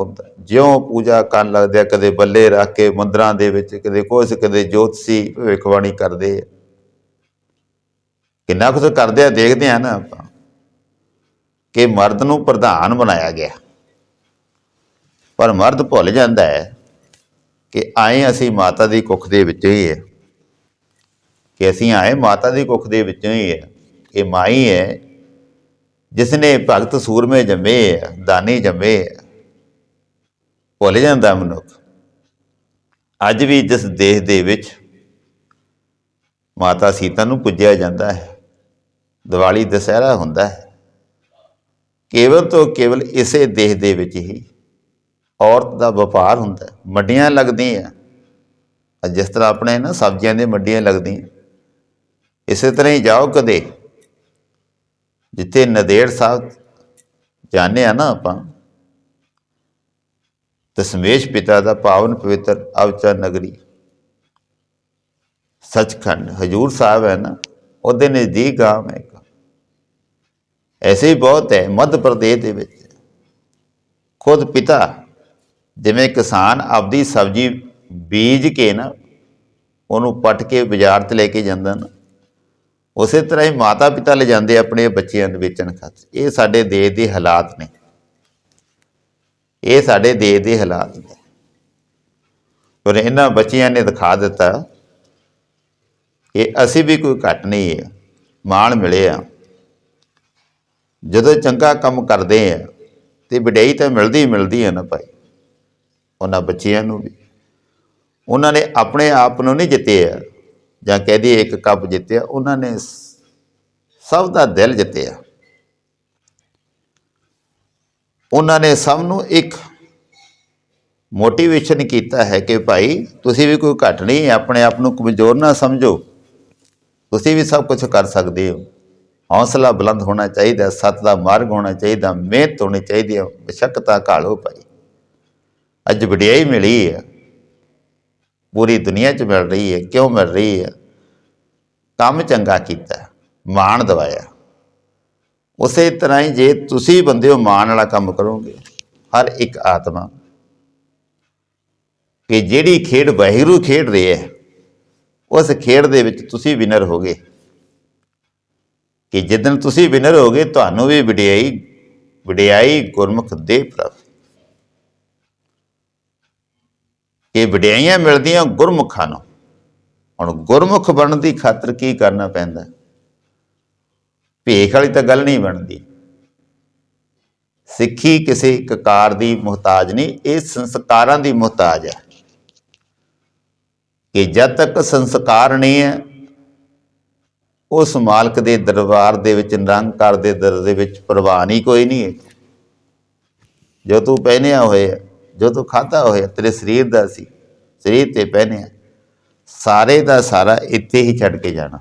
ਤਪ ਹੁੰਦਾ ਜਿਉਂ ਪੂਜਾ ਕਰਨ ਲੱਗਦੇ ਆ, ਕਦੇ ਬੱਲੇ ਰੱਖ ਕੇ ਮੰਦਰਾਂ ਦੇ ਵਿੱਚ, ਕਦੇ ਕੁਛ, ਕਦੇ ਜੋਤਸੀ ਭਵਿੱਖਬਾਣੀ ਕਰਦੇ ਆ। ਕਿੰਨਾ ਕੁਝ ਕਰਦੇ ਆ, ਦੇਖਦੇ ਆ ਨਾ ਆਪਾਂ, ਕਿ ਮਰਦ ਨੂੰ ਪ੍ਰਧਾਨ ਬਣਾਇਆ ਗਿਆ। ਪਰ ਮਰਦ ਭੁੱਲ ਜਾਂਦਾ ਹੈ ਕਿ ਆਏ ਅਸੀਂ ਮਾਤਾ ਦੀ ਕੁੱਖ ਦੇ ਵਿੱਚੋਂ ਹੀ ਹੈ। ਕਿ ਅਸੀਂ ਆਏ ਮਾਤਾ ਦੀ ਕੁੱਖ ਦੇ ਵਿੱਚੋਂ ਹੀ ਹੈ। ਇਹ ਮਾਈ ਹੈ ਜਿਸ ਨੇ ਭਗਤ ਸੂਰਮੇ ਜੰਮੇ ਹੈ, ਦਾਨੀ ਜੰਮੇ ਹੈ। ਭੁੱਲ ਜਾਂਦਾ ਮਨੁੱਖ ਅੱਜ ਵੀ ਜਿਸ ਦੇਸ਼ ਦੇ ਵਿੱਚ ਮਾਤਾ ਸੀਤਾ ਨੂੰ ਪੁੱਜਿਆ ਜਾਂਦਾ ਹੈ, ਦੀਵਾਲੀ ਦਸਹਿਰਾ ਹੁੰਦਾ ਹੈ, ਕੇਵਲ ਤੋਂ ਕੇਵਲ ਇਸੇ ਦੇਸ਼ ਦੇ ਵਿੱਚ ਹੀ ਔਰਤ ਦਾ ਵਪਾਰ ਹੁੰਦਾ ਹੈ। ਮੰਡੀਆਂ ਲੱਗਦੀਆਂ ਜਿਸ ਤਰ੍ਹਾਂ ਆਪਣੇ ਨਾ ਸਬਜ਼ੀਆਂ ਦੀਆਂ ਮੰਡੀਆਂ ਲੱਗਦੀਆਂ, ਇਸੇ ਤਰ੍ਹਾਂ ਹੀ ਜਾਓ ਕਦੇ, ਜਿੱਥੇ ਨਦੇੜ ਸਾਹਿਬ ਜਾਣੇ ਆ ਨਾ ਆਪਾਂ ਦਸਮੇਸ਼ ਪਿਤਾ ਦਾ ਪਾਵਨ ਪਵਿੱਤਰ ਅਵਚਾ ਨਗਰੀ। ਸੱਚਖੰਡ, ਹਜੂਰ ਸਾਹਿਬ ਹੈ ਨਾ, ਉਹਦੇ ਨਜ਼ਦੀਕ ਗਾਮ ਹੈ ਇੱਕ। ਐਸੇ ਹੀ ਬਹੁਤ ਹੈ, ਮੱਧ ਪ੍ਰਦੇਸ਼ ਦੇ ਵਿੱਚ। ਖੁਦ ਪਿਤਾ, ਜਿਵੇਂ ਕਿਸਾਨ ਆਪਦੀ ਸਬਜ਼ੀ ਬੀਜ ਕੇ ਨਾ, ਉਹਨੂੰ ਪੱਟ ਕੇ ਬਾਜ਼ਾਰ 'ਤੇ ਲੈ ਕੇ ਜਾਂਦਾ ਨਾ, ਉਸੇ ਤਰ੍ਹਾਂ ਹੀ ਮਾਤਾ ਪਿਤਾ ਲੈ ਜਾਂਦੇ ਆਪਣੇ ਬੱਚਿਆਂ ਨੂੰ ਵੇਚਣ ਖਾਤਰ। ਇਹ ਸਾਡੇ ਦੇਸ਼ ਦੇ ਹਾਲਾਤ ਨੇ। ਇਹ ਸਾਡੇ ਦੇਸ਼ ਦੇ ਹਾਲਾਤ ਨੇ। ਪਰ ਇਹਨਾਂ ਬੱਚਿਆਂ ਨੇ ਦਿਖਾ ਦਿੱਤਾ ਕਿ ਅਸੀਂ ਵੀ ਕੋਈ ਘੱਟ ਨਹੀਂ ਹੈ, ਮਾਣ ਮਿਲੇ ਆ। ਜਦੋਂ ਚੰਗਾ ਕੰਮ ਕਰਦੇ ਆ, ਤੇ ਵਡਿਆਈ ਤਾਂ ਮਿਲਦੀ ਮਿਲਦੀ ਹੈ ਨਾ ਭਾਈ, ਉਹਨਾਂ ਬੱਚਿਆਂ ਨੂੰ ਵੀ। ਉਹਨਾਂ ਨੇ ਆਪਣੇ ਆਪ ਨੂੰ ਨਹੀਂ ਜਿੱਤਿਆ, ਜਾਂ ਕਹਿ ਦਈਏ ਇੱਕ ਕੱਪ ਜਿੱਤਿਆ, ਉਹਨਾਂ ਨੇ ਸਭ ਦਾ ਦਿਲ ਜਿੱਤਿਆ। ਉਹਨਾਂ ਨੇ ਸਭ ਨੂੰ ਇੱਕ ਮੋਟੀਵੇਸ਼ਨ ਕੀਤਾ ਹੈ ਕਿ ਭਾਈ ਤੁਸੀਂ ਵੀ ਕੋਈ ਘੱਟ ਨਹੀਂ, ਆਪਣੇ ਆਪ ਨੂੰ ਕਮਜ਼ੋਰ ਨਾ ਸਮਝੋ। ਤੁਸੀਂ ਵੀ ਸਭ ਕੁਝ ਕਰ ਸਕਦੇ ਹੋ। ਹੌਸਲਾ ਬੁਲੰਦ ਹੋਣਾ ਚਾਹੀਦਾ ਸੱਤ ਦਾ ਮਾਰਗ ਹੋਣਾ ਚਾਹੀਦਾ, ਮਿਹਨਤ ਹੋਣੀ ਚਾਹੀਦੀ ਹੈ। ਬਸ਼ੱਕਤਾ ਘਾਲੋ ਭਾਈ। ਅੱਜ ਵਡਿਆਈ ਮਿਲੀ ਹੈ। ਪੂਰੀ ਦੁਨੀਆ 'ਚ ਮਿਲ ਰਹੀ ਹੈ। ਕਿਉਂ ਮਿਲ ਰਹੀ ਹੈ? ਕੰਮ ਚੰਗਾ ਕੀਤਾ, ਮਾਣ ਦਵਾਇਆ। ਉਸੇ ਤਰ੍ਹਾਂ ਹੀ ਜੇ ਤੁਸੀਂ ਬੰਦੇ ਹੋ ਮਾਣ ਵਾਲਾ ਕੰਮ ਕਰੋਗੇ, ਹਰ ਇੱਕ ਆਤਮਾ। ਕਿ ਜਿਹੜੀ ਖੇਡ ਵਾਹਿਗੁਰੂ ਖੇਡ ਰਹੀ ਹੈ ਉਸ ਖੇਡ ਦੇ ਵਿੱਚ ਤੁਸੀਂ ਵਿਨਰ ਹੋਗੇ। ਕਿ ਜਿੱਦਣ ਤੁਸੀਂ ਵਿਨਰ ਹੋਗੇ, ਤੁਹਾਨੂੰ ਵੀ ਵਡਿਆਈ ਵਡਿਆਈ ਗੁਰਮੁਖ ਦੇ ਪ੍ਰਭ। ਇਹ ਵਡਿਆਈਆਂ ਮਿਲਦੀਆਂ ਗੁਰਮੁਖਾਂ ਨੂੰ। ਹੁਣ ਗੁਰਮੁਖ ਬਣਨ ਦੀ ਖਾਤਰ ਕੀ ਕਰਨਾ ਪੈਂਦਾ? ਭੇਖ ਵਾਲੀ ਤਾਂ ਗੱਲ ਨਹੀਂ ਬਣਦੀ। ਸਿੱਖੀ ਕਿਸੇ ਕਕਾਰ ਦੀ ਮੁਹਤਾਜ ਨਹੀਂ, ਇਹ ਸੰਸਕਾਰਾਂ ਦੀ ਮੁਹਤਾਜ ਹੈ। ਕਿ ਜਦ ਤੱਕ ਸੰਸਕਾਰ ਨਹੀਂ ਹੈ, ਉਸ ਮਾਲਕ ਦੇ ਦਰਬਾਰ ਦੇ ਵਿੱਚ ਨਿਰੰਕਾਰ ਦੇ ਦਰ ਦੇ ਵਿੱਚ ਪ੍ਰਵਾਨ ਹੀ ਕੋਈ ਨਹੀਂ ਹੈ। ਜੋ ਤੂੰ ਪਹਿਨਿਆ ਹੋਇਆ ਜੋ ਤੂੰ ਖਾਧਾ ਹੋਇਆ ਤੇਰੇ ਸਰੀਰ ਦਾ ਸੀ, ਸਰੀਰ ਤੇ ਪਹਿਨਿਆ, ਸਾਰੇ ਦਾ ਸਾਰਾ ਇੱਥੇ ਹੀ ਛੱਡ ਕੇ ਜਾਣਾ।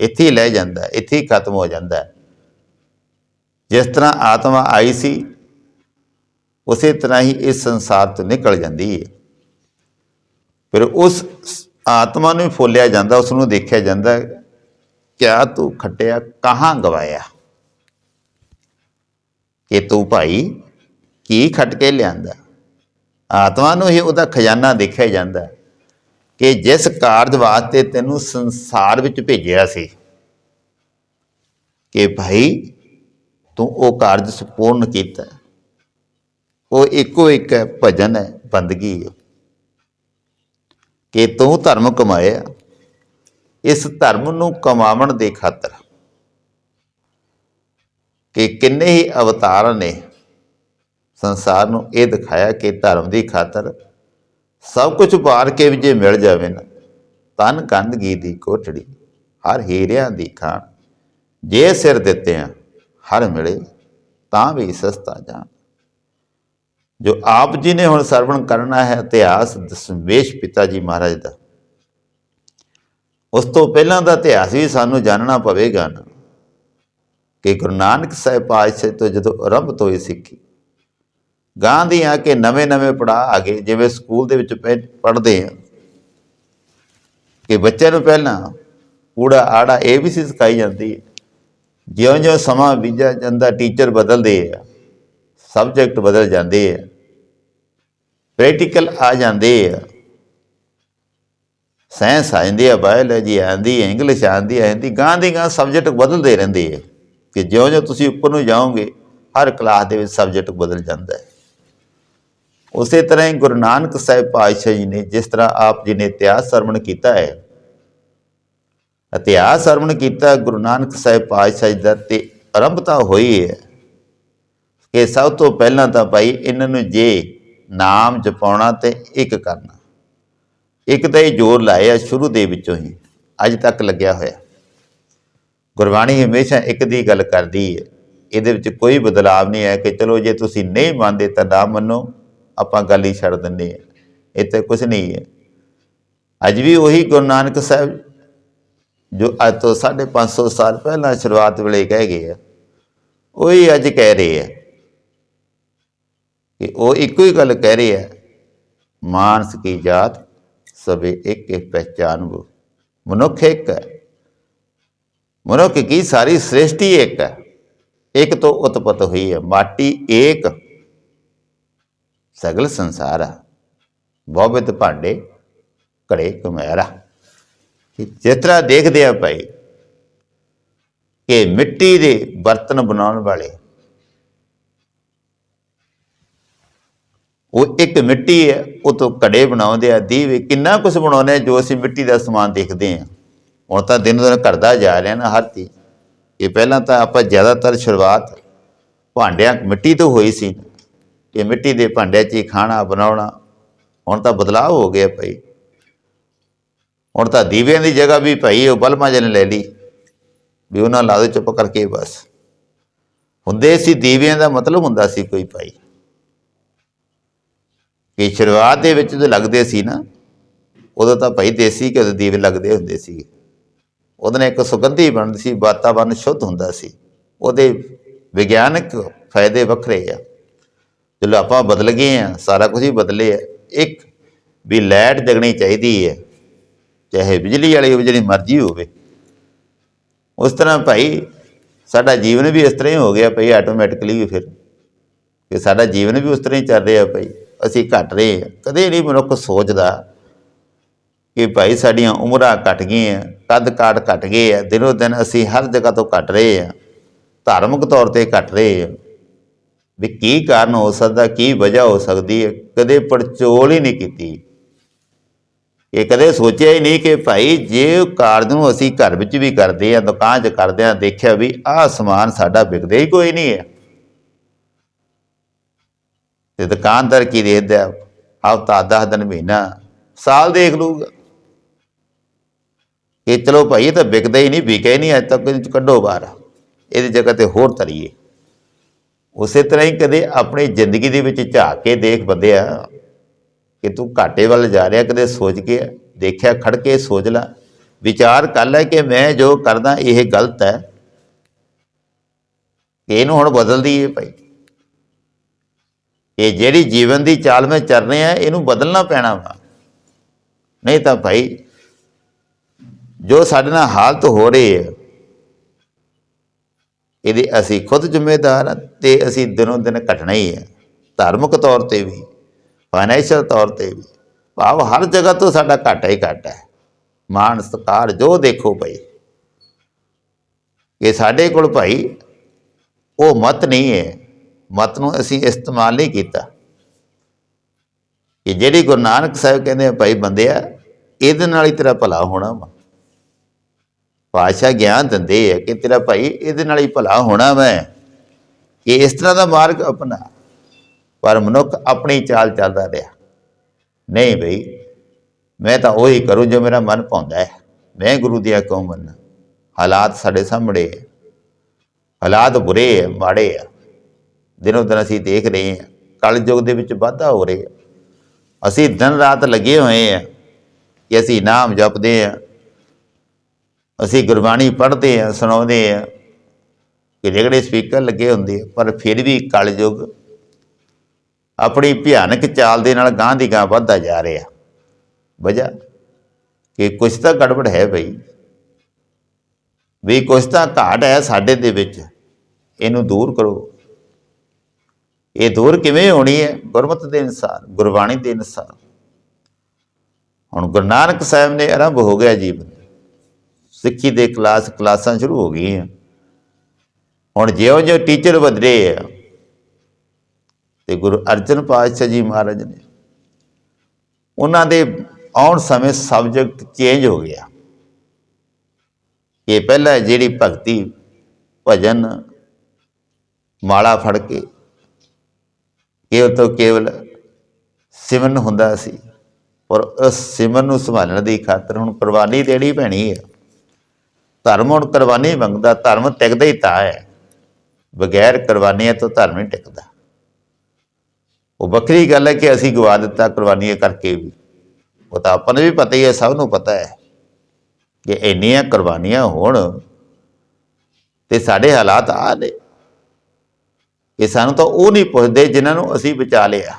ਇੱਥੇ ਹੀ ਲੈ ਜਾਂਦਾ ਇੱਥੇ ਹੀ ਖਤਮ ਹੋ ਜਾਂਦਾ ਜਿਸ ਤਰ੍ਹਾਂ ਆਤਮਾ ਆਈ ਸੀ, ਉਸੇ ਤਰ੍ਹਾਂ ਹੀ ਇਸ ਸੰਸਾਰ ਤੋਂ ਨਿਕਲ ਜਾਂਦੀ ਹੈ। ਫਿਰ ਉਸ ਆਤਮਾ ਨੂੰ ਹੀ ਫੋਲਿਆ ਜਾਂਦਾ ਉਸ ਨੂੰ ਦੇਖਿਆ ਜਾਂਦਾ, ਕਿਆ ਤੂੰ ਖੱਟਿਆ, ਕਹਾਂ ਗਵਾਇਆ? ਕਿ ਤੂੰ ਭਾਈ ਕੀ ਖੱਟ ਕੇ ਲਿਆਂਦਾ? ਆਤਮਾ ਨੂੰ ਹੀ ਉਹਦਾ ਖਜ਼ਾਨਾ ਦੇਖਿਆ ਜਾਂਦਾ। ਕਿ ਜਿਸ ਕਾਰਜ ਵਾਸਤੇ ਤੈਨੂੰ ਸੰਸਾਰ ਵਿੱਚ ਭੇਜਿਆ ਸੀ ਕਿ ਭਾਈ ਤੂੰ ਉਹ ਕਾਰਜ ਸੰਪੂਰਨ ਕੀਤਾ। ਉਹ ਇੱਕੋ ਇੱਕ ਹੈ, ਭਜਨ ਹੈ ਬੰਦਗੀ ਹੈ। ਕਿ ਤੂੰ ਧਰਮ ਕਮਾਇਆ ਇਸ ਧਰਮ ਨੂੰ ਕਮਾਉਣ ਦੇ ਖਾਤਰ। ਕਿ ਕਿੰਨੇ ਹੀ ਅਵਤਾਰ ਨੇ ਸੰਸਾਰ ਨੂੰ ਇਹ ਦਿਖਾਇਆ ਕਿ ਧਰਮ ਦੀ ਖਾਤਰ ਸਭ ਕੁਝ ਵਾਰ ਕੇ ਵੀ ਜੇ ਮਿਲ ਜਾਵੇ ਨਾ, ਤਨ ਗੰਦਗੀ ਦੀ ਕੋਠੜੀ, ਹਰ ਹੀਰਿਆਂ ਦੀ ਖਾਣ। ਜੇ ਸਿਰ ਦਿੱਤੇ ਆ ਹਰ ਮਿਲੇ, ਤਾਂ ਵੀ ਸਸਤਾ ਜਾਣ। ਜੋ ਆਪ ਜੀ ਨੇ ਹੁਣ ਸਰਵਣ ਕਰਨਾ ਹੈ ਇਤਿਹਾਸ ਦਸਮੇਸ਼ ਪਿਤਾ ਜੀ ਮਹਾਰਾਜ ਦਾ, ਉਸ ਤੋਂ ਪਹਿਲਾਂ ਦਾ ਇਤਿਹਾਸ ਵੀ ਸਾਨੂੰ ਜਾਣਨਾ ਪਵੇਗਾ ਨਾ ਕਿ ਗੁਰੂ ਨਾਨਕ ਸਾਹਿਬ ਪਾਤਸ਼ਾਹ ਤੋਂ ਜਦੋਂ ਆਰੰਭ ਹੋਈ ਸਿੱਖੀ ਗਾਂ ਦੀ ਆ ਕੇ ਨਵੇਂ-ਨਵੇਂ ਪੜਾਅ ਆ ਗਏ ਜਿਵੇਂ ਸਕੂਲ ਦੇ ਵਿੱਚ ਪੜ੍ਹਦੇ ਆ। ਕਿ ਬੱਚਿਆਂ ਨੂੰ ਪਹਿਲਾਂ ਕੂੜਾ ਆੜਾ ਇਹ ਵੀ ਸੀ ਸਿਖਾਈ ਜਾਂਦੀ ਹੈ। ਜਿਉਂ-ਜਿਉਂ ਸਮਾਂ ਬੀਜਿਆ ਜਾਂਦਾ, ਟੀਚਰ ਬਦਲਦੇ ਆ। ਸਬਜੈਕਟ ਬਦਲ ਜਾਂਦੇ ਆ। ਪ੍ਰੈਕਟੀਕਲ ਆ ਜਾਂਦੇ ਆ। ਸਾਇੰਸ ਆ ਜਾਂਦੀ ਆ, ਬਾਇਓਲੋਜੀ ਆਂਦੀ ਹੈ ਇੰਗਲਿਸ਼ ਆਂਦੀ ਹੈ ਹਿੰਦੀ ਗਾਂ ਦੀ ਗਾਂ ਸਬਜੈਕਟ ਬਦਲਦੇ ਰਹਿੰਦੇ ਆ। ਕਿ ਜਿਉਂ-ਜਿਉਂ ਤੁਸੀਂ ਉੱਪਰ ਨੂੰ ਜਾਓਗੇ, ਹਰ ਕਲਾਸ ਦੇ ਵਿੱਚ ਸਬਜੈਕਟ ਬਦਲ ਜਾਂਦਾ ਹੈ। ਉਸੇ ਤਰ੍ਹਾਂ ਹੀ ਗੁਰੂ ਨਾਨਕ ਸਾਹਿਬ ਪਾਤਸ਼ਾਹ ਜੀ ਨੇ ਜਿਸ ਤਰ੍ਹਾਂ ਆਪ ਜੀ ਨੇ ਇਤਿਹਾਸ ਸਰਵਣ ਕੀਤਾ ਹੈ। ਇਤਿਹਾਸ ਸਰਵਣ ਕੀਤਾ, ਗੁਰੂ ਨਾਨਕ ਸਾਹਿਬ ਪਾਤਸ਼ਾਹ ਜੀ ਦਾ ਤੇ ਆਰੰਭਤਾ ਹੋਈ ਹੈ। ਕਿ ਸਭ ਤੋਂ ਪਹਿਲਾਂ ਤਾਂ ਭਾਈ ਇਹਨਾਂ ਨੂੰ ਜੇ ਨਾਮ ਜਪਾਉਣਾ ਤੇ ਇੱਕ ਕਰਨਾ। ਇੱਕ ਤਾਂ ਇਹ ਜ਼ੋਰ ਲਾਇਆ ਸ਼ੁਰੂ ਦੇ ਵਿੱਚੋਂ ਹੀ, ਅੱਜ ਤੱਕ ਲੱਗਿਆ ਹੋਇਆ। ਗੁਰਬਾਣੀ ਹਮੇਸ਼ਾ ਇੱਕ ਦੀ ਗੱਲ ਕਰਦੀ ਹੈ। ਇਹਦੇ ਵਿੱਚ ਕੋਈ ਬਦਲਾਵ ਨਹੀਂ ਹੈ ਕਿ ਚਲੋ ਜੇ ਤੁਸੀਂ ਨਹੀਂ ਮੰਨਦੇ ਤਾਂ ਨਾ ਮੰਨੋ। ਆਪਾਂ ਗੱਲ ਹੀ ਛੱਡ ਦਿੰਦੇ ਹਾਂ। ਇੱਥੇ ਕੁਝ ਨਹੀਂ ਹੈ। ਅੱਜ ਵੀ ਉਹੀ ਗੁਰੂ ਨਾਨਕ ਸਾਹਿਬ, ਜੋ ਅੱਜ ਤੋਂ 550 ਸਾਲ ਪਹਿਲਾਂ ਸ਼ੁਰੂਆਤ ਵੇਲੇ ਕਹਿ ਗਏ ਆ, ਉਹੀ ਅੱਜ ਕਹਿ ਰਹੇ ਆ ਕਿ ਉਹ ਇੱਕੋ ਹੀ ਗੱਲ ਕਹਿ ਰਹੇ ਆ, ਮਾਨਸ ਕੀ ਜਾਤ ਸਭੇ ਇੱਕ ਇੱਕ ਪਹਿਚਾਨ ਮਨੁੱਖ ਇੱਕ ਹੈ। ਮਨੁੱਖ ਕੀ ਸਾਰੀ ਸ੍ਰਿਸ਼ਟੀ ਇੱਕ ਹੈ। ਇੱਕ ਤੋਂ ਉਤਪਤ ਹੋਈ ਹੈ। ਮਾਟੀ ਏਕ ਸਗਲ ਸੰਸਾਰ ਹੈ ਬਹੁਵਿਧ ਭਾਂਡੇ ਘੜੇ ਕੁਮਹਿਰਾ ਕਿ ਜਿਸ ਤਰ੍ਹਾਂ ਦੇਖਦੇ ਆ ਭਾਈ, ਕਿ ਮਿੱਟੀ ਦੇ ਬਰਤਨ ਬਣਾਉਣ ਵਾਲੇ, ਉਹ ਇੱਕ ਮਿੱਟੀ ਹੈ, ਉਹ ਤੋਂ ਘੜੇ ਬਣਾਉਂਦੇ ਆ, ਦੀਵੇ ਕਿੰਨਾ ਕੁਝ ਬਣਾਉਂਦੇ ਆ ਜੋ ਅਸੀਂ ਮਿੱਟੀ ਦਾ ਸਮਾਨ ਦੇਖਦੇ ਆ। ਹੁਣ ਤਾਂ ਦਿਨ ਦਿਨ ਘਟਦਾ ਜਾ ਰਿਹਾ ਨਾ ਹਰ ਚੀਜ਼। ਇਹ ਪਹਿਲਾਂ ਤਾਂ ਆਪਾਂ ਜ਼ਿਆਦਾਤਰ ਸ਼ੁਰੂਆਤ ਭਾਂਡਿਆਂ, ਮਿੱਟੀ ਤੋਂ ਹੋਈ ਸੀ। ਕਿ ਮਿੱਟੀ ਦੇ ਭਾਂਡਿਆਂ 'ਚ ਹੀ ਖਾਣਾ, ਬਣਾਉਣਾ, ਹੁਣ ਤਾਂ ਬਦਲਾਅ ਹੋ ਗਿਆ ਭਾਈ। ਹੁਣ ਤਾਂ ਦੀਵਿਆਂ ਦੀ ਜਗ੍ਹਾ ਵੀ ਭਾਈ ਉਹ ਬਲਮਾਂ ਜਨ ਲੈ ਲਈ, ਵੀ ਉਹਨਾਂ ਲਾ ਦੋ ਚੁੱਪ ਕਰਕੇ ਬਸ। ਹੁੰਦੇ ਸੀ ਦੀਵਿਆਂ ਦਾ ਮਤਲਬ ਹੁੰਦਾ ਸੀ ਕੋਈ ਭਾਈ। ਕਿ ਸ਼ੁਰੂਆਤ ਦੇ ਵਿੱਚ ਜਦੋਂ ਲੱਗਦੇ ਸੀ ਨਾ, ਉਦੋਂ ਤਾਂ ਭਾਈ ਦੇਸੀ ਕਿ ਦੇ ਦੀਵੇ ਲੱਗਦੇ ਹੁੰਦੇ ਸੀ ਉਹਦੇ ਨਾਲ ਇੱਕ ਸੁਗੰਧੀ ਬਣਦੀ ਸੀ, ਵਾਤਾਵਰਨ ਸ਼ੁੱਧ ਹੁੰਦਾ ਸੀ। ਉਹਦੇ ਵਿਗਿਆਨਕ ਫਾਇਦੇ ਵੱਖਰੇ ਆ। ਜਦੋਂ ਆਪਾਂ ਬਦਲ ਗਏ ਆ ਸਾਰਾ ਕੁਝ ਹੀ ਬਦਲੇ ਆ। ਇੱਕ ਵੀ ਲਾਈਟ ਜਗਣੀ ਚਾਹੀਦੀ ਹੈ, ਚਾਹੇ ਬਿਜਲੀ ਵਾਲੀ ਹੋਵੇ, ਜਿਹੜੀ ਮਰਜ਼ੀ ਹੋਵੇ। ਉਸ ਤਰ੍ਹਾਂ ਭਾਈ ਸਾਡਾ ਜੀਵਨ ਵੀ ਇਸ ਤਰ੍ਹਾਂ ਹੀ ਹੋ ਗਿਆ ਭਾਈ ਆਟੋਮੈਟਿਕਲੀ ਵੀ ਫਿਰ। ਕਿ ਸਾਡਾ ਜੀਵਨ ਵੀ ਉਸ ਤਰ੍ਹਾਂ ਹੀ ਚੱਲ ਰਿਹਾ ਭਾਈ, ਅਸੀਂ ਘਟ ਰਹੇ ਹਾਂ। ਕਦੇ ਨਹੀਂ ਮਨੁੱਖ ਸੋਚਦਾ ਕਿ ਭਾਈ ਸਾਡੀਆਂ ਉਮਰਾਂ ਘਟ ਗਈਆਂ, ਕੱਦ ਕਾਟ ਘਟ ਗਏ ਆ, ਦਿਨੋ ਦਿਨ ਅਸੀਂ ਹਰ ਜਗ੍ਹਾ ਤੋਂ ਘਟ ਰਹੇ ਹਾਂ। ਧਾਰਮਿਕ ਤੌਰ ਤੇ ਘਟ ਰਹੇ ਹਾਂ। ਵੀ ਕੀ ਕਾਰਨ ਹੋ ਸਕਦਾ, ਕੀ ਵਜ੍ਹਾ ਹੋ ਸਕਦੀ ਹੈ? ਕਦੇ ਪੜਚੋਲ ਹੀ ਨਹੀਂ ਕੀਤੀ। ਇਹ ਕਦੇ ਸੋਚਿਆ ਹੀ ਨਹੀਂ ਕਿ ਭਾਈ ਜੇ ਕਾਰਜ ਨੂੰ ਅਸੀਂ ਘਰ ਵਿੱਚ ਵੀ ਕਰਦੇ ਆ ਦੁਕਾਨ 'ਚ ਕਰਦੇ ਆ ਦੇਖਿਆ ਵੀ ਆਹ ਸਮਾਨ ਸਾਡਾ ਵਿਕਦਾ ਹੀ ਕੋਈ ਨਹੀਂ ਹੈ। ਤੇ ਦੁਕਾਨਦਾਰ ਕੀ ਦੇਦਾ ਹਫਤਾ 10 ਦਿਨ ਮਹੀਨਾ, ਸਾਲ ਦੇਖ ਲੂਗਾ ਇਹ ਚਲੋ ਭਾਈ ਇਹ ਤਾਂ ਵਿਕਦਾ ਹੀ ਨਹੀਂ ਵਿਕਿਆ ਹੀ ਨਹੀਂ ਅੱਜ ਤੱਕ ਕੱਢੋ ਬਾਹਰ। ਇਹਦੀ ਜਗ੍ਹਾ ਤੇ ਹੋਰ ਤਰੀਏ ਉਸੇ ਤਰ੍ਹਾਂ ਹੀ ਕਦੇ ਆਪਣੀ ਜ਼ਿੰਦਗੀ ਦੇ ਵਿੱਚ ਝਾਕ ਕੇ ਦੇਖ ਬੰਦਿਆ ਕਿ ਤੂੰ ਘਾਟੇ ਵੱਲ ਜਾ ਰਿਹਾ, ਕਦੇ ਸੋਚ ਕੇ ਦੇਖਿਆ, ਖੜ ਕੇ ਸੋਚ ਲੈ। ਵਿਚਾਰ ਕਰ ਲੈ ਕਿ ਮੈਂ ਜੋ ਕਰਦਾ, ਇਹ ਗਲਤ ਹੈ। ਕਿ ਇਹਨੂੰ ਹੁਣ ਬਦਲ ਦਈਏ ਭਾਈ। ਇਹ ਜਿਹੜੀ ਜੀਵਨ ਦੀ ਚਾਲ ਮੈਂ ਚੱਲ ਰਿਹਾ, ਇਹਨੂੰ ਬਦਲਣਾ ਪੈਣਾ ਵਾ। ਨਹੀਂ ਤਾਂ ਭਾਈ, ਜੋ ਸਾਡੇ ਨਾਲ ਹਾਲਤ ਹੋ ਰਹੀ ਹੈ ਇਹਦੇ ਅਸੀਂ ਖੁਦ ਜ਼ਿੰਮੇਦਾਰ ਹਾਂ ਤੇ ਅਸੀਂ ਦਿਨੋਂ ਦਿਨ ਘਟਣਾ ਹੀ ਹੈ, ਧਾਰਮਿਕ ਤੌਰ ਤੇ ਵੀ ਫਾਈਨੈਂਸ਼ੀਅਲ ਤੌਰ ਤੇ ਵੀ। ਭਾਵ ਹਰ ਜਗ੍ਹਾ ਤੋਂ ਸਾਡਾ ਘਾਟਾ ਹੀ ਘਾਟਾ ਹੈ। ਮਾਨ ਸਤਿਕਾਰ ਜੋ ਦੇਖੋ ਭਾਈ। ਇਹ ਸਾਡੇ ਕੋਲ ਭਾਈ, ਉਹ ਮਤ ਨਹੀਂ ਹੈ। ਮਤ ਨੂੰ ਅਸੀਂ ਇਸਤੇਮਾਲ ਨਹੀਂ ਕੀਤਾ। ਕਿ ਜਿਹੜੀ ਗੁਰੂ ਨਾਨਕ ਸਾਹਿਬ ਕਹਿੰਦੇ ਆ, ਭਾਈ ਬੰਦਿਆ, ਇਹਦੇ ਨਾਲ ਹੀ ਤੇਰਾ ਭਲਾ ਹੋਣਾ ਵਾ। ਪਾਸ਼ਾ ਗਿਆਨ ਦਿੰਦੇ ਆ ਕਿ ਤੇਰਾ ਭਾਈ ਇਹਦੇ ਨਾਲ ਹੀ ਭਲਾ ਹੋਣਾ ਮੈਂ, ਕਿ ਇਸ ਤਰ੍ਹਾਂ ਦਾ ਮਾਰਗ ਅਪਣਾ। ਪਰ ਮਨੁੱਖ ਆਪਣੀ ਚਾਲ ਚੱਲਦਾ ਰਿਹਾ। ਨਹੀਂ ਬਈ, ਮੈਂ ਤਾਂ ਉਹੀ ਕਰੂੰ ਜੋ ਮੇਰਾ ਮਨ ਪਾਉਂਦਾ ਹੈ। ਮੈਂ ਗੁਰੂ ਦੀ ਕਿਉਂ ਮੰਨਾਂ। ਹਾਲਾਤ ਸਾਡੇ ਸਾਹਮਣੇ ਹੈ ਹਾਲਾਤ ਬੁਰੇ ਹੈ ਮਾੜੇ ਆ। ਦਿਨੋਂ ਦਿਨ ਅਸੀਂ ਦੇਖ ਰਹੇ ਹਾਂ, ਕਲਯੁੱਗ ਦੇ ਵਿੱਚ ਵਾਧਾ ਹੋ ਰਿਹਾ। ਅਸੀਂ ਦਿਨ ਰਾਤ ਲੱਗੇ ਹੋਏ ਆ ਕਿ ਅਸੀਂ ਨਾਮ ਜਪਦੇ ਆ ਅਸੀਂ ਗੁਰਬਾਣੀ ਪੜ੍ਹਦੇ ਆ ਸੁਣਾਉਂਦੇ ਆ ਕਿ ਜਿਹੜੇ ਸਪੀਕਰ ਲੱਗੇ ਹੁੰਦੇ ਪਰ ਫਿਰ ਵੀ ਕਲਯੁੱਗ ਆਪਣੀ ਭਿਆਨਕ ਚਾਲ ਦੇ ਨਾਲ ਗਾਂ ਦੀ ਗਾਂ ਵੱਧਦਾ ਜਾ ਰਿਹਾ। ਵਜ੍ਹਾ, ਕਿ ਕੁਛ ਤਾਂ ਗੜਬੜ ਹੈ ਭਈ ਵੀ ਕੁਛ ਤਾਂ ਘਾਟ ਹੈ ਸਾਡੇ ਦੇ ਵਿੱਚ, ਇਹਨੂੰ ਦੂਰ ਕਰੋ। ਇਹ ਦੂਰ ਕਿਵੇਂ ਹੋਣੀ ਹੈ? ਗੁਰਮਤ ਦੇ ਅਨੁਸਾਰ, ਗੁਰਬਾਣੀ ਦੇ ਅਨੁਸਾਰ। ਹੁਣ ਗੁਰੂ ਨਾਨਕ ਸਾਹਿਬ ਨੇ ਆਰੰਭ ਹੋ ਗਿਆ ਜੀਵਨ। ਸਿੱਖੀ ਦੇ ਕਲਾਸ, ਕਲਾਸਾਂ ਸ਼ੁਰੂ ਹੋ ਗਈਆਂ। ਹੁਣ ਜਿਉਂ-ਜਿਉਂ ਟੀਚਰ ਵਧਦੇ ਆ, ਤੇ ਗੁਰੂ ਅਰਜਨ ਪਾਤਸ਼ਾਹ ਜੀ ਮਹਾਰਾਜ ਨੇ, ਉਹਨਾਂ ਦੇ ਆਉਣ ਸਮੇਂ ਸਬਜੈਕਟ ਚੇਂਜ ਹੋ ਗਿਆ। ਇਹ ਪਹਿਲਾਂ ਜਿਹੜੀ ਭਗਤੀ, ਭਜਨ, ਮਾਲਾ ਫੜ ਕੇ, ਕੇਵਲ ਤੋਂ ਕੇਵਲ ਸਿਮਰਨ ਹੁੰਦਾ ਸੀ, ਪਰ ਉਸ ਸਿਮਰਨ ਨੂੰ ਸੰਭਾਲਣ ਦੀ ਖਾਤਰ ਹੁਣ ਕੁਰਬਾਨੀ ਦੇਣੀ ਪੈਣੀ ਹੈ ਧਰਮ ਹੁਣ ਕੁਰਬਾਨੀ ਮੰਗਦਾ, ਧਰਮ ਟਿਕਦਾ ਹੀ ਤਾਂ ਹੈ। ਬਗੈਰ ਕੁਰਬਾਨੀਆਂ ਤੋਂ ਧਰਮ ਨਹੀਂ ਟਿਕਦਾ। ਉਹ ਵੱਖਰੀ ਗੱਲ ਹੈ ਕਿ ਅਸੀਂ ਗਵਾ ਦਿੱਤਾ ਕੁਰਬਾਨੀਆਂ ਕਰਕੇ ਵੀ। ਉਹ ਤਾਂ ਆਪਾਂ ਨੂੰ ਵੀ ਪਤਾ ਹੀ ਹੈ, ਸਭ ਨੂੰ ਪਤਾ ਹੈ ਕਿ ਇੰਨੀਆਂ ਕੁਰਬਾਨੀਆਂ ਹੋਣ ਤੇ ਸਾਡੇ ਹਾਲਾਤ ਆ ਨੇ ਇਹ ਸਾਨੂੰ ਤਾਂ ਉਹ ਨਹੀਂ ਪੁੱਛਦੇ ਜਿਨ੍ਹਾਂ ਨੂੰ ਅਸੀਂ ਬਚਾ ਲਿਆ।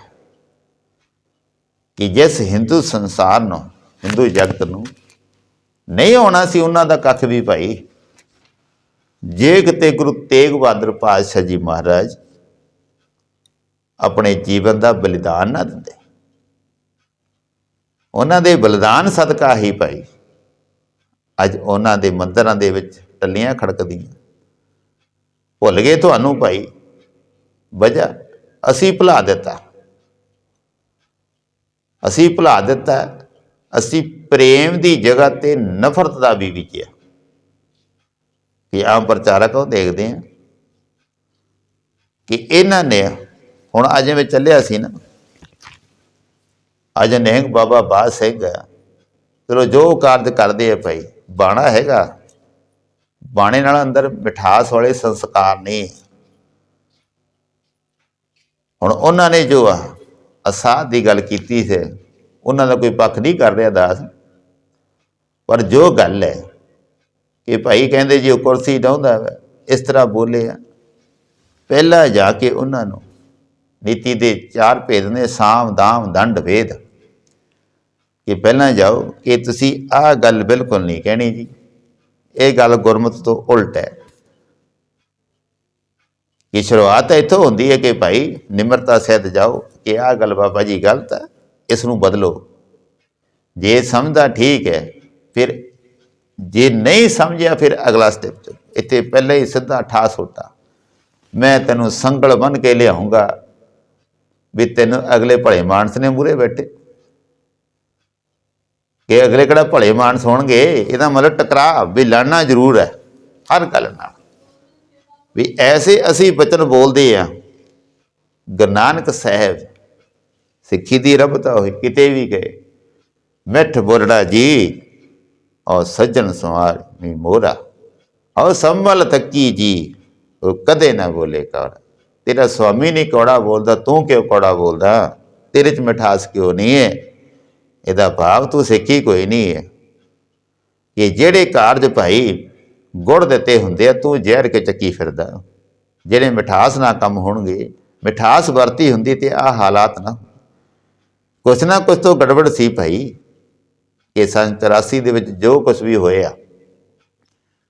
ਕਿ ਜਿਸ ਹਿੰਦੂ ਸੰਸਾਰ ਨੂੰ, ਹਿੰਦੂ ਜਗਤ ਨੂੰ ਨਹੀਂ ਹੋਣਾ ਸੀ ਉਹਨਾਂ ਦਾ ਕੱਖ ਵੀ ਭਾਈ। ਜੇ ਕਿਤੇ ਗੁਰੂ ਤੇਗ ਬਹਾਦਰ ਪਾਤਸ਼ਾਹ ਜੀ ਮਹਾਰਾਜ ਆਪਣੇ ਜੀਵਨ ਦਾ ਬਲੀਦਾਨ ਨਾ ਦਿੰਦੇ। ਉਹਨਾਂ ਦੇ ਬਲੀਦਾਨ ਸਦਕਾ ਹੀ ਭਾਈ, ਅੱਜ ਉਹਨਾਂ ਦੇ ਮੰਦਰਾਂ ਦੇ ਵਿੱਚ ਟੱਲੀਆਂ ਖੜਕਦੀਆਂ। ਭੁੱਲ ਗਏ ਤੁਹਾਨੂੰ ਭਾਈ, ਵਜ੍ਹਾ ਅਸੀਂ ਭੁਲਾ ਦਿੱਤਾ। ਅਸੀਂ ਭੁਲਾ ਦਿੱਤਾ, ਅਸੀਂ ਪ੍ਰੇਮ ਦੀ ਜਗ੍ਹਾ ਤੇ ਨਫ਼ਰਤ ਦਾ ਵੀ ਵਿਚਿਆ ਕਿ ਆਮ ਪ੍ਰਚਾਰਕ ਉਹ ਦੇਖਦੇ ਆ ਕਿ ਇਹਨਾਂ ਨੇ ਹੁਣ ਅਜੇ ਮੈਂ ਚੱਲਿਆ ਸੀ ਨਾ, ਅਜੇ ਨਹਿੰਗ ਬਾਬਾ ਬਾਦ ਸਿੰਘ ਚਲੋ ਜੋ ਕਾਰਜ ਕਰਦੇ ਆ ਭਾਈ, ਬਾਣਾ ਹੈਗਾ, ਬਾਣੇ ਨਾਲ ਅੰਦਰ ਮਿਠਾਸ ਵਾਲੇ ਸੰਸਕਾਰ ਨਹੀਂ ਹੁਣ ਉਹਨਾਂ ਨੇ ਜੋ ਆ ਅਸਾਧ ਦੀ ਗੱਲ ਕੀਤੀ ਸੀ, ਉਹਨਾਂ ਦਾ ਕੋਈ ਪੱਖ ਨਹੀਂ ਕਰ ਰਿਹਾ ਦਾਸ। ਪਰ ਜੋ ਗੱਲ ਹੈ ਕਿ ਭਾਈ ਕਹਿੰਦੇ ਜੀ ਉਹ ਕੁਰਸੀ ਡਾਉਂਦਾ ਵਾ, ਇਸ ਤਰ੍ਹਾਂ ਬੋਲੇ ਆ। ਪਹਿਲਾਂ ਜਾ ਕੇ ਉਹਨਾਂ ਨੂੰ ਨੀਤੀ ਦੇ ਚਾਰ ਭੇਦ ਨੇ, ਸਾਮ, ਦਾਮ, ਦੰਡ, ਵੇਦ। ਕਿ ਪਹਿਲਾਂ ਜਾਓ ਕਿ ਤੁਸੀਂ ਆਹ ਗੱਲ ਬਿਲਕੁਲ ਨਹੀਂ ਕਹਿਣੀ ਜੀ। ਇਹ ਗੱਲ ਗੁਰਮਤ ਤੋਂ ਉਲਟ ਹੈ। ਕਿ ਸ਼ੁਰੂਆਤ ਇੱਥੋਂ ਹੁੰਦੀ ਹੈ ਕਿ ਭਾਈ ਨਿਮਰਤਾ ਸਹਿਤ ਜਾਓ ਕਿ ਆਹ ਗੱਲ ਬਾਬਾ ਜੀ ਗਲਤ ਹੈ, ਇਸ ਨੂੰ ਬਦਲੋ। ਜੇ ਸਮਝਦਾ ਠੀਕ ਹੈ ਫਿਰ ਜੇ ਨਹੀਂ ਸਮਝਿਆ ਫਿਰ ਅਗਲਾ ਸਟੈਪ 'ਚ ਇੱਥੇ ਪਹਿਲਾਂ ਹੀ ਸਿੱਧਾ ਠਾਸ ਹੁੰਦਾ ਮੈਂ ਤੈਨੂੰ ਸੰਗਲ ਬਨ ਕੇ ਲਿਆਉਂਗਾ ਵੀ ਤੈਨੂੰ ਅਗਲੇ ਭਲੇ ਮਾਨਸ ਨੇ ਮੂਰੇ ਬੈਠੇ। ਕਿ ਅਗਲੇ ਕਿਹੜਾ ਭਲੇ ਮਾਨਸ ਹੋਣਗੇ? ਇਹਦਾ ਮਤਲਬ ਟਕਰਾ ਵੀ ਲੜਨਾ ਜ਼ਰੂਰ ਹੈ, ਹਰ ਗੱਲ ਨਾਲ। ਵੀ ਐਸੇ ਅਸੀਂ ਬਚਨ ਬੋਲਦੇ ਆ ਗੁਰੂ ਨਾਨਕ ਸਾਹਿਬ ਸਿੱਖੀ ਦੀ ਰਬਤਾ ਹੋਈ ਕਿਤੇ ਵੀ ਗਏ। ਮਿੱਠ ਬੋਲੜਾ ਜੀ ਔਰ ਸੱਜਣ ਸਵਾਰ ਮੀ ਮੋਰਾ ਔਰ ਸੰਭਲ ਤੱਕੀ ਜੀ ਉਹ ਕਦੇ ਨਾ ਬੋਲੇ ਕੌੜਾ ਤੇਰਾ ਸਵਾਮੀ ਨਹੀਂ ਕੌੜਾ ਬੋਲਦਾ ਤੂੰ ਕਿਉਂ ਕੌੜਾ ਬੋਲਦਾ ਤੇਰੇ ਚ ਮਿਠਾਸ ਕਿਉਂ ਨਹੀਂ ਹੈ ਇਹਦਾ ਭਾਵ ਤੂੰ ਸਿੱਖੀ ਕੋਈ ਨਹੀਂ ਹੈ ਇਹ ਜਿਹੜੇ ਕਾਰਜ ਭਾਈ ਗੁੜ ਦਿੱਤੇ ਹੁੰਦੇ ਆ ਤੂੰ ਜ਼ਹਿਰ ਕੇ ਚੱਕੀ ਫਿਰਦਾ ਜਿਹੜੇ ਮਿਠਾਸ ਨਾਲ ਕੰਮ ਹੋਣਗੇ ਮਿਠਾਸ ਵਰਤੀ ਹੁੰਦੀ ਤੇ ਆ ਹਾਲਾਤ ਨਾ ਕੁਛ ਨਾ ਕੁਛ ਤੋਂ ਗੜਬੜ ਸੀ ਭਾਈ ਕਿ ਸੰਨ 84 ਦੇ ਵਿੱਚ ਜੋ ਕੁਝ ਵੀ ਹੋਇਆ।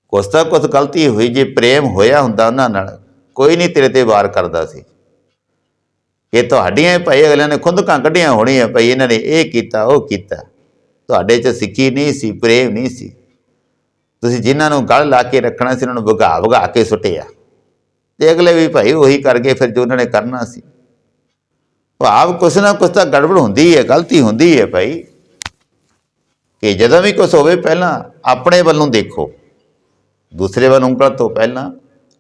ਕੁਛ ਤਾਂ ਕੁਛ ਗਲਤੀ ਹੋਈ, ਜੇ ਪ੍ਰੇਮ ਹੋਇਆ ਹੁੰਦਾ ਉਹਨਾਂ ਨਾਲ, ਕੋਈ ਨਹੀਂ ਤੇਰੇ ਤੇ ਵਾਰ ਕਰਦਾ ਸੀ। ਇਹ ਤੁਹਾਡੀਆਂ ਭਾਈ, ਅਗਲਿਆਂ ਨੇ ਖੁੰਦਕਾਂ ਕੱਢੀਆਂ ਹੋਣੀਆਂ, ਭਾਈ ਇਹਨਾਂ ਨੇ ਇਹ ਕੀਤਾ, ਉਹ ਕੀਤਾ। ਤੁਹਾਡੇ 'ਚ ਸਿੱਖੀ ਨਹੀਂ ਸੀ, ਪ੍ਰੇਮ ਨਹੀਂ ਸੀ। ਤੁਸੀਂ ਜਿਨ੍ਹਾਂ ਨੂੰ ਗਲ ਲਾ ਕੇ ਰੱਖਣਾ ਸੀ, ਉਹਨਾਂ ਨੂੰ ਭਗਾ ਭਗਾ ਕੇ ਸੁੱਟਿਆ। ਤੇ ਅਗਲੇ ਵੀ ਭਾਈ ਉਹੀ ਕਰ ਗਏ, ਫਿਰ ਜੋ ਉਹਨਾਂ ਨੇ ਕਰਨਾ ਸੀ। ਭਾਵ ਕੁਛ ਨਾ ਕੁਛ ਤਾਂ ਗੜਬੜ ਹੁੰਦੀ ਹੈ, ਗਲਤੀ ਹੁੰਦੀ ਹੈ ਭਾਈ। ਕਿ ਜਦੋਂ ਵੀ ਕੁਛ ਹੋਵੇ ਪਹਿਲਾਂ ਆਪਣੇ ਵੱਲੋਂ ਦੇਖੋ। ਦੂਸਰੇ ਵੱਲ ਉਂਗਲ ਤੋਂ ਪਹਿਲਾਂ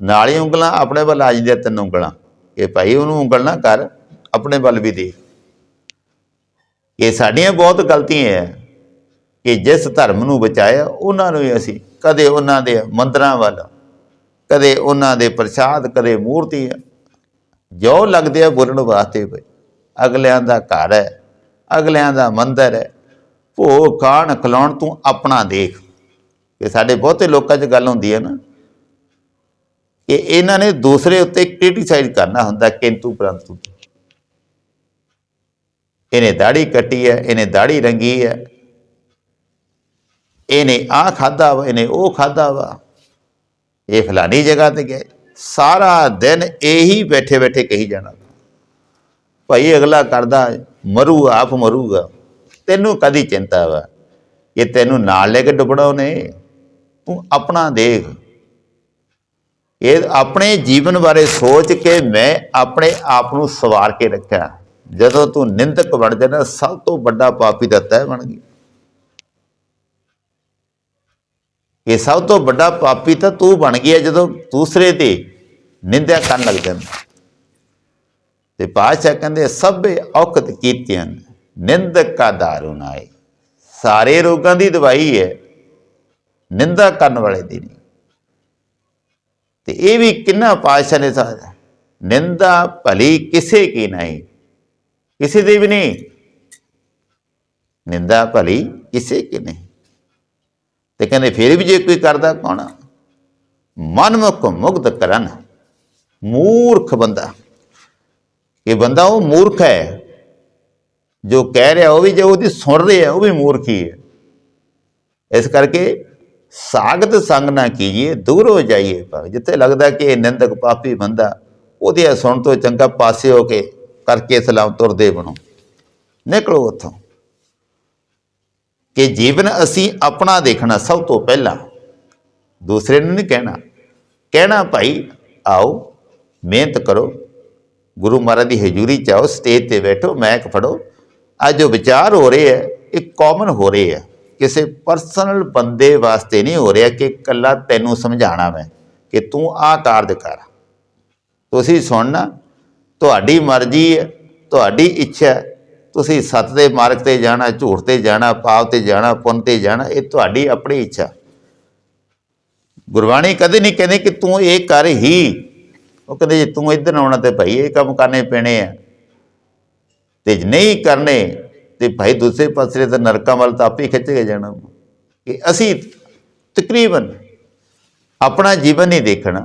ਨਾਲ ਹੀ ਉਂਗਲਾਂ ਆਪਣੇ ਵੱਲ ਆ ਜਾਂਦੀਆਂ ਤਿੰਨ ਉਂਗਲਾਂ। ਕਿ ਭਾਈ ਉਹਨੂੰ ਉਂਗਲ ਨਾ ਕਰ, ਆਪਣੇ ਵੱਲ ਵੀ ਦੇਖ। ਇਹ ਸਾਡੀਆਂ ਬਹੁਤ ਗਲਤੀਆਂ ਹੈ ਕਿ ਜਿਸ ਧਰਮ ਨੂੰ ਬਚਾਇਆ, ਉਹਨਾਂ ਨੂੰ ਹੀ ਅਸੀਂ ਕਦੇ ਉਹਨਾਂ ਦੇ ਮੰਦਰਾਂ ਵੱਲ, ਕਦੇ ਉਹਨਾਂ ਦੇ ਪ੍ਰਸ਼ਾਦ, ਕਦੇ ਮੂਰਤੀ ਜੋ ਲੱਗਦੇ ਆ ਬੋਲਣ ਵਾਸਤੇ ਬਈ। ਅਗਲਿਆਂ ਦਾ ਘਰ ਹੈ ਅਗਲਿਆਂ ਦਾ ਮੰਦਰ ਹੈ ਭੋਗ ਖਾਣ ਖਲਾਉਣ ਤੂੰ ਆਪਣਾ ਦੇਖ। ਕਿ ਸਾਡੇ ਬਹੁਤੇ ਲੋਕਾਂ 'ਚ ਗੱਲ ਹੁੰਦੀ ਹੈ ਨਾ। ਕਿ ਇਹਨਾਂ ਨੇ ਦੂਸਰੇ ਉੱਤੇ ਕ੍ਰਿਟਿਸਾਈਜ਼ ਕਰਨਾ ਹੁੰਦਾ ਕਿੰਤੂ ਪਰੰਤੂ। ਇਹਨੇ ਦਾੜੀ ਕੱਟੀ ਹੈ, ਇਹਨੇ ਦਾੜੀ ਰੰਗੀ ਹੈ। ਇਹਨੇ ਆ ਖਾਦਾ ਵਾ, ਇਹਨੇ ਉਹ ਖਾਦਾ ਵਾ। ਇਹ ਫਲਾਨੀ ਜਗ੍ਹਾ ਤੇ ਗਏ। ਸਾਰਾ ਦਿਨ ਇਹੀ ਬੈਠੇ ਬੈਠੇ ਕਹੀ ਜਾਣਾ। ਭਾਈ ਅਗਲਾ ਕਰਦਾ ਮਰੂ ਆਪ ਮਰੂਗਾ। ਤੈਨੂੰ ਕਦੀ ਚਿੰਤਾ ਵਾ ਇਹ ਤੈਨੂੰ ਨਾਲ ਲੈ ਕੇ ਡੁੱਬਣਾ ਉਹਨੇ? ਤੂੰ ਆਪਣਾ ਦੇਖ। ਇਹ ਆਪਣੇ ਜੀਵਨ ਬਾਰੇ ਸੋਚ ਕੇ ਮੈਂ ਆਪਣੇ ਆਪ ਨੂੰ ਸਵਾਰ ਕੇ ਰੱਖਿਆ। ਜਦੋਂ ਤੂੰ ਨਿੰਦਕ ਬਣ ਜਾਣਾ, ਸਭ ਤੋਂ ਵੱਡਾ ਪਾਪੀ ਦਾ ਤੈ ਬਣ ਗਿਆ ਇਹ ਸਭ ਤੋਂ ਵੱਡਾ ਪਾਪੀ ਤਾਂ ਤੂੰ ਬਣ ਗਿਆ ਜਦੋਂ ਦੂਸਰੇ ਤੇ ਨਿੰਦਿਆ ਕਰਨ ਲੱਗ ਜਾਂਦਾ। ਤੇ ਪਾਤਸ਼ਾਹ ਕਹਿੰਦੇ ਸਭੇ ਔਕਤ ਕੀਤਿਆਂ ਨਿੰਦਕ ਕਾ ਦਾਰੂ ਨਾਏ ਸਾਰੇ ਰੋਗਾਂ ਦੀ ਦਵਾਈ ਹੈ। ਨਿੰਦਾ ਕਰਨ ਵਾਲੇ ਦੀ ਨਹੀਂ। ਤੇ ਇਹ ਵੀ ਕਿੰਨਾ ਪਾਤਸ਼ਾਹ ਨੇ ਸਾਰਾ ਨਿੰਦਾ ਭਲੀ ਕਿਸੇ ਕੀ ਨਹੀਂ। ਕਿਸੇ ਦੀ ਵੀ ਨਹੀਂ। ਨਿੰਦਾ ਭਲੀ ਕਿਸੇ ਕੀ ਨਹੀਂ। ਤੇ ਕਹਿੰਦੇ ਫਿਰ ਵੀ ਜੇ ਕੋਈ ਕਰਦਾ ਕੌਣ? ਮਨਮੁਖ ਮੁਗਧ ਕਰਨ। ਮੂਰਖ ਬੰਦਾ। ਇਹ ਬੰਦਾ ਉਹ ਮੂਰਖ ਹੈ। ਜੋ ਕਹਿ ਰਿਹਾ ਉਹ ਵੀ ਜੇ ਉਹਦੀ ਸੁਣ ਰਹੇ ਰਿਹਾ ਉਹ ਵੀ ਮੂਰਖੀ ਹੈ। ਇਸ ਕਰਕੇ ਸਾਗਤ ਸੰਗ ਨਾ ਕੀਜੀਏ, ਦੂਰ ਹੋ ਜਾਈਏ ਭਾਵੇਂ। ਜਿੱਥੇ ਲੱਗਦਾ ਕਿ ਇਹ ਨਿੰਦਕ ਪਾਪੀ ਬੰਦਾ, ਉਹਦੇ ਸੁਣ ਤੋਂ ਚੰਗਾ ਪਾਸੇ ਹੋ ਕੇ ਕਰਕੇ ਸਲਾਮ ਤੁਰਦੇ ਬਣੋ। ਨਿਕਲੋ ਉੱਥੋਂ। ਕਿ ਜੀਵਨ ਅਸੀਂ ਆਪਣਾ ਦੇਖਣਾ ਸਭ ਤੋਂ ਪਹਿਲਾਂ। ਦੂਸਰੇ ਨੂੰ ਨਹੀਂ ਕਹਿਣਾ। ਕਹਿਣਾ ਭਾਈ, ਆਓ, ਮਿਹਨਤ ਕਰੋ। ਗੁਰੂ ਮਹਾਰਾਜ ਦੀ ਹਜ਼ੂਰੀ ਚ ਆਓ, ਸਟੇਜ ਤੇ ਬੈਠੋ ਮੈਕ ਫੜੋ। ਅੱਜ ਜੋ ਵਿਚਾਰ ਹੋ ਰਹੇ ਹੈ, ਇਹ ਕਾਮਨ ਹੋ ਰਹੇ ਹੈ। ਕਿਸੇ ਪਰਸਨਲ ਬੰਦੇ ਵਾਸਤੇ ਨਹੀਂ ਹੋ ਰਿਹਾ ਕਿ ਇਕੱਲਾ ਤੈਨੂੰ ਸਮਝਾਣਾ ਮੈਂ ਕਿ ਤੂੰ ਆਹ ਕਾਰਜ ਕਰ। ਤੁਸੀਂ ਸੁਣਨਾ, ਤੁਹਾਡੀ ਮਰਜ਼ੀ ਹੈ, ਤੁਹਾਡੀ ਇੱਛਾ ਹੈ। ਤੁਸੀਂ ਸੱਤ ਦੇ ਮਾਰਗ ਤੇ ਜਾਣਾ, ਝੂਠ ਤੇ ਜਾਣਾ, ਪਾਪ ਤੇ ਜਾਣਾ, ਪੁੰਨ ਤੇ ਜਾਣਾ, ਇਹ ਤੁਹਾਡੀ ਆਪਣੀ ਇੱਛਾ। ਗੁਰਬਾਣੀ ਕਦੇ ਨਹੀਂ ਕਹਿੰਦੇ ਕਿ ਤੂੰ ਇਹ ਕਰ ਹੀ। ਉਹ ਕਹਿੰਦੇ ਜੇ ਤੂੰ ਇੱਧਰ ਆਉਣਾ ਤੇ ਭਾਈ, ਇਹ ਕੰਮ ਕਰਨੇ ਪੈਣੇ ਆ। ਤੇ ਨਹੀਂ ਕਰਨੇ, ਤੇ ਭਾਈ ਦੂਸਰੇ ਪਾਸੇ ਤਾਂ ਨਰਕਾਂ ਵੱਲ ਤਾਂ ਆਪੇ ਖਿੱਚ ਕੇ ਜਾਣਾ। ਕਿ ਅਸੀਂ ਤਕਰੀਬਨ ਆਪਣਾ ਜੀਵਨ ਨਹੀਂ ਦੇਖਣਾ,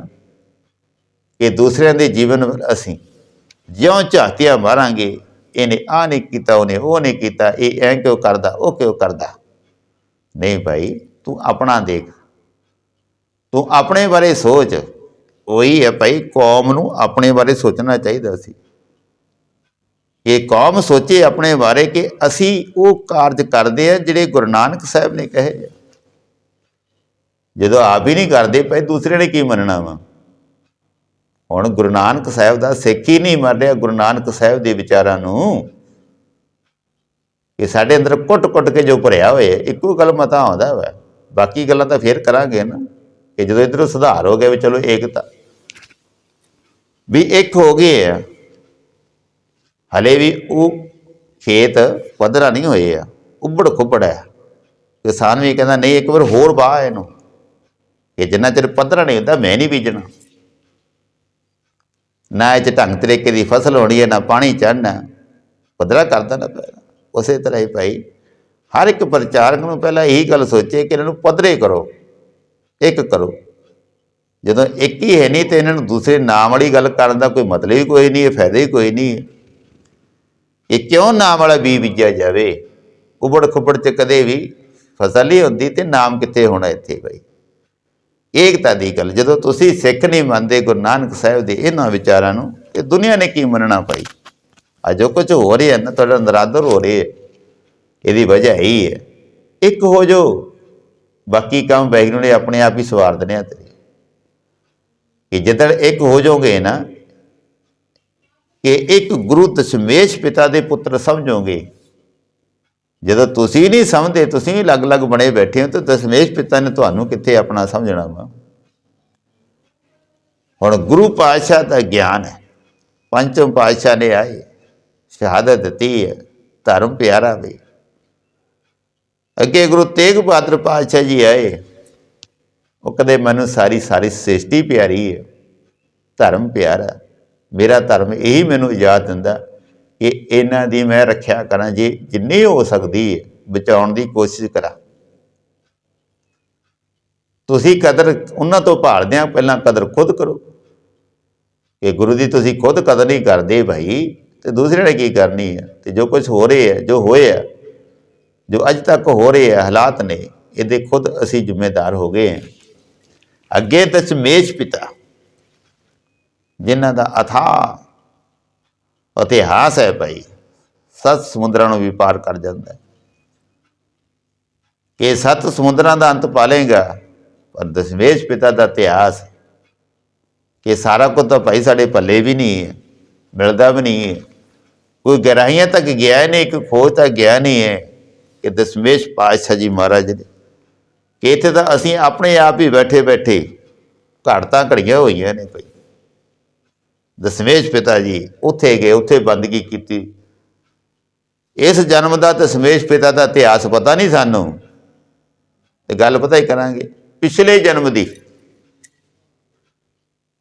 ਕਿ ਦੂਸਰਿਆਂ ਦੇ ਜੀਵਨ ਵੱਲ ਅਸੀਂ ਜਿਉਂ ਝਾਤੀਆਂ ਮਾਰਾਂਗੇ, ਇਹਨੇ ਆ ਨਹੀਂ ਕੀਤਾ, ਉਹਨੇ ਉਹ ਨਹੀਂ ਕੀਤਾ, ਇਹ ਐਂ ਕਿਉਂ ਕਰਦਾ, ਉਹ ਕਿਉਂ ਕਰਦਾ। ਨਹੀਂ ਭਾਈ, ਤੂੰ ਆਪਣਾ ਦੇਖ। ਤੂੰ ਆਪਣੇ ਬਾਰੇ ਸੋਚ। ਉਹੀ ਹੈ ਭਾਈ, ਕੌਮ ਨੂੰ ਆਪਣੇ ਬਾਰੇ ਸੋਚਣਾ ਚਾਹੀਦਾ ਸੀ। ਇਹ ਕੌਮ ਸੋਚੇ ਆਪਣੇ ਬਾਰੇ ਕਿ ਅਸੀਂ ਉਹ ਕਾਰਜ ਕਰਦੇ ਆ ਜਿਹੜੇ ਗੁਰੂ ਨਾਨਕ ਸਾਹਿਬ ਨੇ ਕਹੇ ਆ। ਜਦੋਂ ਆਪ ਹੀ ਨਹੀਂ ਕਰਦੇ ਭਾਈ, ਦੂਸਰੇ ਨੇ ਕੀ ਮੰਨਣਾ ਵਾ? ਹੁਣ ਗੁਰੂ ਨਾਨਕ ਸਾਹਿਬ ਦਾ ਸਿੱਖ ਹੀ ਨਹੀਂ ਮੰਨ ਰਿਹਾ ਗੁਰੂ ਨਾਨਕ ਸਾਹਿਬ ਦੇ ਵਿਚਾਰਾਂ ਨੂੰ। ਕਿ ਸਾਡੇ ਅੰਦਰ ਕੁੱਟ-ਕੁੱਟ ਕੇ ਜੋ ਭਰਿਆ ਹੋਇਆ, ਇੱਕੋ ਗੱਲ ਮਤਾ ਆਉਂਦਾ ਵਾ। ਬਾਕੀ ਗੱਲਾਂ ਤਾਂ ਫੇਰ ਕਰਾਂਗੇ ਨਾ, ਕਿ ਜਦੋਂ ਇਧਰੋਂ ਸੁਧਾਰ ਹੋ ਗਿਆ ਵੀ ਚਲੋ ਏਕਤਾ। ਵੀ ਇੱਕ ਹੋ ਗਏ ਆ। ਹਲੇ ਵੀ ਉਹ ਖੇਤ ਪੱਧਰਾ ਨਹੀਂ ਹੋਏ ਆ, ਉੱਬੜ ਖੁੱਬੜ ਹੈ ਕਿਸਾਨ ਵੀ ਕਹਿੰਦਾ, ਨਹੀਂ, ਇੱਕ ਵਾਰ ਹੋਰ ਬਾਹ ਇਹਨੂੰ। ਕਿ ਜਿੰਨਾ ਚਿਰ ਪੱਧਰਾ ਨਹੀਂ ਹੁੰਦਾ, ਮੈਂ ਨਹੀਂ ਬੀਜਣਾ। ਨਾ ਇਹ 'ਚ ਢੰਗ ਤਰੀਕੇ ਦੀ ਫਸਲ ਹੋਣੀ ਹੈ, ਨਾ ਪਾਣੀ ਚੜਨਾ ਪੱਧਰਾ ਕਰਦਾ ਨਾ ਪੈਣਾ। ਉਸੇ ਤਰ੍ਹਾਂ ਹੀ ਭਾਈ, ਹਰ ਇੱਕ ਪ੍ਰਚਾਰਕ ਨੂੰ ਪਹਿਲਾਂ ਇਹੀ ਗੱਲ ਸੋਚੇ ਕਿ ਇਹਨਾਂ ਨੂੰ ਪੱਧਰੇ ਕਰੋ, ਇੱਕ ਕਰੋ। ਜਦੋਂ ਇੱਕ ਹੀ ਹੈ ਨਹੀਂ ਤੇ ਇਹਨਾਂ ਨੂੰ ਦੂਸਰੇ ਨਾਮ ਵਾਲੀ ਗੱਲ ਕਰਨ ਦਾ ਕੋਈ ਮਤਲਬ ਹੀ ਕੋਈ ਨਹੀਂ ਹੈ ਫਾਇਦਾ ਹੀ ਕੋਈ ਨਹੀਂ। ਇਹ ਕਿਉਂ ਨਾਮ ਵਾਲਾ ਬੀ ਬੀਜਿਆ ਜਾਵੇ? ਉਬੜ ਖੁਬੜ ਚ ਕਦੇ ਵੀ ਫਸਲ ਹੀ ਹੁੰਦੀ ਤੇ ਨਾਮ ਕਿੱਥੇ ਹੋਣਾ ਇੱਥੇ ਭਾਈ ਏਕਤਾ ਦੀ ਗੱਲ, ਜਦੋਂ ਤੁਸੀਂ ਸਿੱਖ ਨਹੀਂ ਮੰਨਦੇ ਗੁਰੂ ਨਾਨਕ ਸਾਹਿਬ ਦੇ ਇਹਨਾਂ ਵਿਚਾਰਾਂ ਨੂੰ, ਤੇ ਦੁਨੀਆ ਨੇ ਕੀ ਮੰਨਣਾ ਭਾਈ? ਆ ਜੋ ਕੁਝ ਹੋ ਰਿਹਾ ਨਾ, ਤੁਹਾਡਾ ਨਰਾਦਰ ਹੋ ਰਿਹਾ। ਇਹਦੀ ਵਜ੍ਹਾ ਹੀ ਹੈ। ਇੱਕ ਹੋ ਜੋ ਬਾਕੀ ਕੰਮ ਵੈਗਰੂ ਨੇ ਆਪਣੇ ਆਪ ਹੀ ਸਵਾਰ ਦੇਣੇ ਆ ਤੇਰੇ। ਕਿ ਜਦੋਂ ਇੱਕ ਹੋ ਜਾਓਗੇ ਨਾ ਕਿ ਇੱਕ ਗੁਰੂ ਦਸ਼ਮੇਸ਼ ਪਿਤਾ ਦੇ ਪੁੱਤਰ ਸਮਝੋਗੇ। ਜਦੋਂ ਤੁਸੀਂ ਨਹੀਂ ਸਮਝਦੇ, ਤੁਸੀਂ ਵੀ ਅਲੱਗ-ਅਲੱਗ ਬਣੇ ਬੈਠੇ ਹੋ, ਤਾਂ ਦਸ਼ਮੇਸ਼ ਪਿਤਾ ਨੇ ਤੁਹਾਨੂੰ ਕਿੱਥੇ ਆਪਣਾ ਸਮਝਣਾ ਵਾ? ਹੁਣ ਗੁਰੂ ਪਾਤਸ਼ਾਹ ਦਾ ਗਿਆਨ ਹੈ। ਪੰਚਮ ਪਾਤਸ਼ਾਹ ਨੇ ਆਏ, ਸ਼ਹਾਦਤ ਦਿੱਤੀ ਹੈ, ਧਰਮ ਪਿਆਰਾ ਵੀ। ਅੱਗੇ ਗੁਰੂ ਤੇਗ ਬਹਾਦਰ ਪਾਤਸ਼ਾਹ ਜੀ ਆਏ, ਉਹ ਕਦੇ ਮੈਨੂੰ ਸਾਰੀ ਸਾਰੀ ਸ੍ਰਿਸ਼ਟੀ ਪਿਆਰੀ ਹੈ, ਧਰਮ ਪਿਆਰਾ। ਮੇਰਾ ਧਰਮ ਇਹੀ ਮੈਨੂੰ ਇਜਾਜ਼ਤ ਦਿੰਦਾ ਕਿ ਇਹਨਾਂ ਦੀ ਮੈਂ ਰੱਖਿਆ ਕਰਾਂ ਜੇ ਜਿੰਨੀ ਹੋ ਸਕਦੀ ਹੈ ਬਚਾਉਣ ਦੀ ਕੋਸ਼ਿਸ਼ ਕਰਾਂ। ਤੁਸੀਂ ਕਦਰ ਉਹਨਾਂ ਤੋਂ ਭਾਲਦੇ ਆ, ਪਹਿਲਾਂ ਕਦਰ ਖੁਦ ਕਰੋ। ਕਿ ਗੁਰੂ ਦੀ ਤੁਸੀਂ ਖੁਦ ਕਦਰ ਨਹੀਂ ਕਰਦੇ ਭਾਈ, ਤੇ ਦੂਸਰੇ ਨੇ ਕੀ ਕਰਨੀ ਹੈ ਤੇ ਜੋ ਕੁਝ ਹੋ ਰਿਹਾ ਹੈ ਜੋ ਹੋਇਆ ਜੋ ਅੱਜ ਤੱਕ ਹੋ ਰਹੇ ਹੈ ਹਾਲਾਤ ਨੇ, ਇਹਦੇ ਖੁਦ ਅਸੀਂ ਜ਼ਿੰਮੇਦਾਰ ਹੋ ਗਏ ਹਾਂ ਅੱਗੇ ਦਸ਼ਮੇਸ਼ ਪਿਤਾ। ਜਿਨ੍ਹਾਂ ਦਾ ਅਥਾ ਇਤਿਹਾਸ ਹੈ ਭਾਈ, ਸੱਤ ਸਮੁੰਦਰਾਂ ਨੂੰ ਵੀ ਪਾਰ ਕਰ ਜਾਂਦਾ ਹੈ। ਕਿ ਸੱਤ ਸਮੁੰਦਰਾਂ ਦਾ ਅੰਤ ਪਾਲੇਗਾ, ਪਰ ਦਸ਼ਮੇਸ਼ ਪਿਤਾ ਦਾ ਇਤਿਹਾਸ ਕਿ ਸਾਰਾ ਕੁਝ ਤਾਂ ਭਾਈ ਸਾਡੇ ਭੱਲੇ ਵੀ ਨਹੀਂ ਹੈ, ਮਿਲਦਾ ਵੀ ਨਹੀਂ ਹੈ। ਕੋਈ ਗਹਿਰਾਈਆਂ ਤੱਕ ਗਿਆ ਨਹੀਂ ਕੋਈ ਖੋਜ ਤੱਕ ਗਿਆ ਨਹੀਂ ਹੈ ਕਿ ਦਸ਼ਮੇਸ਼ ਪਾਤਸ਼ਾਹ ਜੀ ਮਹਾਰਾਜ ਨੇ। ਕਿ ਇੱਥੇ ਤਾਂ ਅਸੀਂ ਆਪਣੇ ਆਪ ਹੀ ਬੈਠੇ ਬੈਠੇ ਘੜਤਾਂ ਘੜੀਆਂ ਹੋਈਆਂ ਨੇ ਭਾਈ। ਦਸ਼ਮੇਸ਼ ਪਿਤਾ ਜੀ ਉੱਥੇ ਗਏ, ਉੱਥੇ ਬੰਦਗੀ ਕੀਤੀ। ਇਸ ਜਨਮ ਦਾ ਦਸ਼ਮੇਸ਼ ਪਿਤਾ ਦਾ ਇਤਿਹਾਸ ਪਤਾ ਨਹੀਂ ਸਾਨੂੰ। ਤੇ ਗੱਲ ਪਤਾ ਹੀ ਕਰਾਂਗੇ, ਪਿਛਲੇ ਜਨਮ ਦੀ।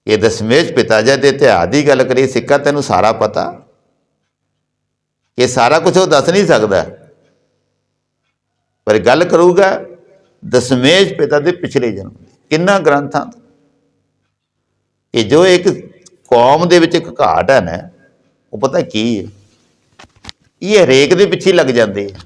ਇਹ ਦਸ਼ਮੇਸ਼ ਪਿਤਾ ਜੀ ਦੇ ਇਤਿਹਾਸ ਦੀ ਗੱਲ ਕਰੀ ਸਿੱਕਾ ਤੈਨੂੰ ਸਾਰਾ ਪਤਾ। ਇਹ ਸਾਰਾ ਕੁਝ ਉਹ ਦੱਸ ਨਹੀਂ ਸਕਦਾ। ਪਰ ਗੱਲ ਕਰੂਗਾ ਦਸ਼ਮੇਸ਼ ਪਿਤਾ ਦੇ ਪਿਛਲੇ ਜਨਮ ਦੀ। ਕਿੰਨਾ ਗ੍ਰੰਥਾਂ ਇਹ ਜੋ ਇੱਕ ਕੌਮ ਦੇ ਵਿੱਚ ਇੱਕ ਘਾਟ ਹੈ ਨਾ, ਉਹ ਪਤਾ ਕੀ ਹੈ? ਇਹ ਹਰੇਕ ਦੇ ਪਿੱਛੇ ਲੱਗ ਜਾਂਦੇ ਆ।